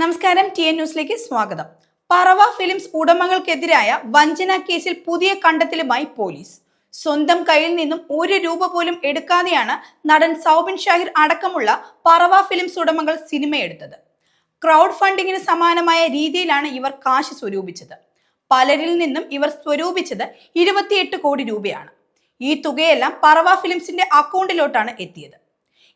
നമസ്കാരം T N ന്യൂസിലേക്ക് സ്വാഗതം. പറവ ഫിലിംസ് ഉടമകൾക്കെതിരായ വഞ്ചന കേസിൽ പുതിയ കണ്ടെത്തലുമായി പോലീസ്. സ്വന്തം കയ്യിൽ നിന്നും ഒരു രൂപ പോലും എടുക്കാതെയാണ് നടൻ സൗബിൻ ഷാഹിർ അടക്കമുള്ള പറവ ഫിലിംസ് ഉടമകൾ സിനിമയെടുത്തത്. ക്രൗഡ് ഫണ്ടിങ്ങിന് സമാനമായ രീതിയിലാണ് ഇവർ കാശ് സ്വരൂപിച്ചത്. പലരിൽ നിന്നും ഇവർ സ്വരൂപിച്ചത് ഇരുപത്തിയെട്ട് കോടി രൂപയാണ്. ഈ തുകയെല്ലാം പറവ ഫിലിംസിന്റെ അക്കൗണ്ടിലോട്ടാണ് എത്തിയത്.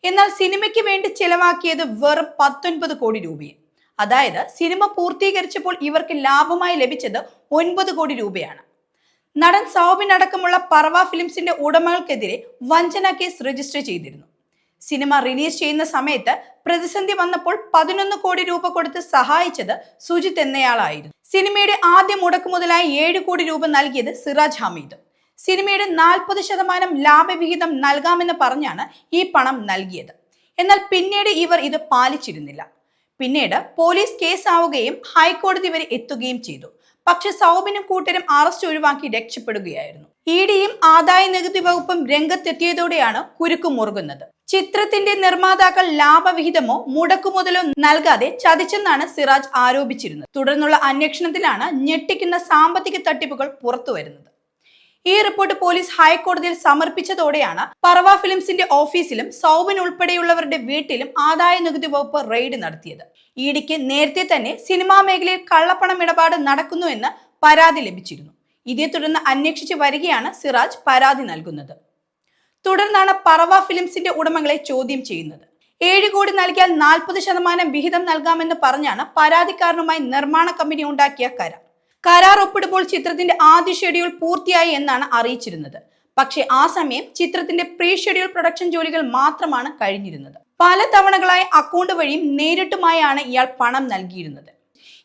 എന്നാൽ സിനിമയ്ക്ക് വേണ്ടി ചെലവാക്കിയത് വെറും പത്തൊൻപത് കോടി രൂപയും. അതായത് സിനിമ പൂർത്തീകരിച്ചപ്പോൾ ഇവർക്ക് ലാഭമായി ലഭിച്ചത് ഒൻപത് കോടി രൂപയാണ്. നടൻ സൗബിൻ അടക്കമുള്ള പർവ ഫിലിംസിന്റെ ഉടമകൾക്കെതിരെ വഞ്ചന കേസ് രജിസ്റ്റർ ചെയ്തിരുന്നു. സിനിമ റിലീസ് ചെയ്യുന്ന സമയത്ത് പ്രതിസന്ധി വന്നപ്പോൾ പതിനൊന്ന് കോടി രൂപ കൊടുത്ത് സഹായിച്ചത് സുജിത് എന്നയാളായിരുന്നു. സിനിമയുടെ ആദ്യ മുടക്ക് മുതലായി ഏഴ് കോടി രൂപ നൽകിയത് സിറാജ് ഹമീദ്. സിനിമയുടെ നാൽപ്പത് ശതമാനം ലാഭവിഹിതം നൽകാമെന്ന് പറഞ്ഞാണ് ഈ പണം നൽകിയത്. എന്നാൽ പിന്നീട് ഇവർ ഇത് പാലിച്ചിരുന്നില്ല. പിന്നീട് പോലീസ് കേസാവുകയും ഹൈക്കോടതി വരെ എത്തുകയും ചെയ്തു. പക്ഷെ സൗബിനും കൂട്ടരും അറസ്റ്റ് ഒഴിവാക്കി രക്ഷപ്പെടുകയായിരുന്നു. ഇ ഡിയും ആദായ നികുതി വകുപ്പും രംഗത്തെത്തിയതോടെയാണ് കുരുക്കു മുറുകുന്നത്. ചിത്രത്തിന്റെ നിർമ്മാതാക്കൾ ലാഭവിഹിതമോ മുടക്കുമുതലോ നൽകാതെ ചതിച്ചെന്നാണ് സിറാജ് ആരോപിച്ചിരുന്നത്. തുടർന്നുള്ള അന്വേഷണത്തിലാണ് ഞെട്ടിക്കുന്ന സാമ്പത്തിക തട്ടിപ്പുകൾ പുറത്തുവരുന്നത്. ഈ റിപ്പോർട്ട് പോലീസ് ഹൈക്കോടതിയിൽ സമർപ്പിച്ചതോടെയാണ് പറവ ഫിലിംസിന്റെ ഓഫീസിലും സൗബിൻ ഉൾപ്പെടെയുള്ളവരുടെ വീട്ടിലും ആദായ നികുതി വകുപ്പ് റെയ്ഡ് നടത്തിയത്. ഇഡിക്ക് നേരത്തെ തന്നെ സിനിമാ മേഖലയിൽ കള്ളപ്പണം ഇടപാട് നടക്കുന്നുവെന്ന് പരാതി ലഭിച്ചിരുന്നു. ഇതേ തുടർന്ന് അന്വേഷിച്ചു വരികയാണ് സിറാജ് പരാതി നൽകുന്നത്. തുടർന്നാണ് പറവ ഫിലിംസിന്റെ ഉടമകളെ ചോദ്യം ചെയ്യുന്നത്. ഏഴ് കോടി നൽകിയാൽ നാൽപ്പത് ശതമാനം വിഹിതം നൽകാമെന്ന് പറഞ്ഞാണ് പരാതിക്കാരനുമായി നിർമ്മാണ കമ്പനി ഉണ്ടാക്കിയ കരാർ. കരാർ ഒപ്പിടുമ്പോൾ ചിത്രത്തിന്റെ ആദ്യ ഷെഡ്യൂൾ പൂർത്തിയായി എന്നാണ് അറിയിച്ചിരുന്നത്. പക്ഷേ ആ സമയം ചിത്രത്തിന്റെ പ്രീ ഷെഡ്യൂൾ പ്രൊഡക്ഷൻ ജോലികൾ മാത്രമാണ് കഴിഞ്ഞിരുന്നത്. പല തവണകളായി അക്കൗണ്ട് വഴിയും നേരിട്ടുമായാണ് ഇയാൾ പണം നൽകിയിരുന്നത്.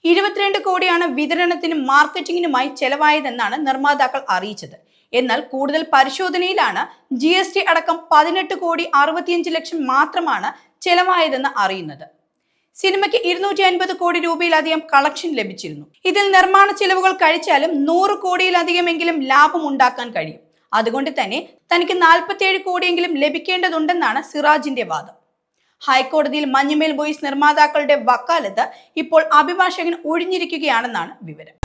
ഇരുപത്തിരണ്ട് കോടിയാണ് വിതരണത്തിനും മാർക്കറ്റിംഗിനുമായി ചെലവായതെന്നാണ് നിർമ്മാതാക്കൾ അറിയിച്ചത്. എന്നാൽ കൂടുതൽ പരിശോധനയിലാണ് ജി അടക്കം പതിനെട്ട് കോടി അറുപത്തിയഞ്ച് ലക്ഷം മാത്രമാണ് ചെലവായതെന്ന് അറിയുന്നത്. സിനിമയ്ക്ക് ഇരുന്നൂറ്റി അൻപത് കോടി രൂപയിലധികം കളക്ഷൻ ലഭിച്ചിരുന്നു. ഇതിൽ നിർമ്മാണ ചെലവുകൾ കഴിച്ചാലും നൂറ് കോടിയിലധികമെങ്കിലും ലാഭം ഉണ്ടാക്കാൻ കഴിയും. അതുകൊണ്ട് തന്നെ തനിക്ക് നാൽപ്പത്തിയേഴ് കോടിയെങ്കിലും ലഭിക്കേണ്ടതുണ്ടെന്നാണ് സിറാജിന്റെ വാദം. ഹൈക്കോടതിയിൽ മഞ്ഞുമേൽ ബോയ്സ് നിർമ്മാതാക്കളുടെ വക്കാലത്ത് ഇപ്പോൾ അഭിഭാഷകൻ ഒഴിഞ്ഞിരിക്കുകയാണെന്നാണ് വിവരം.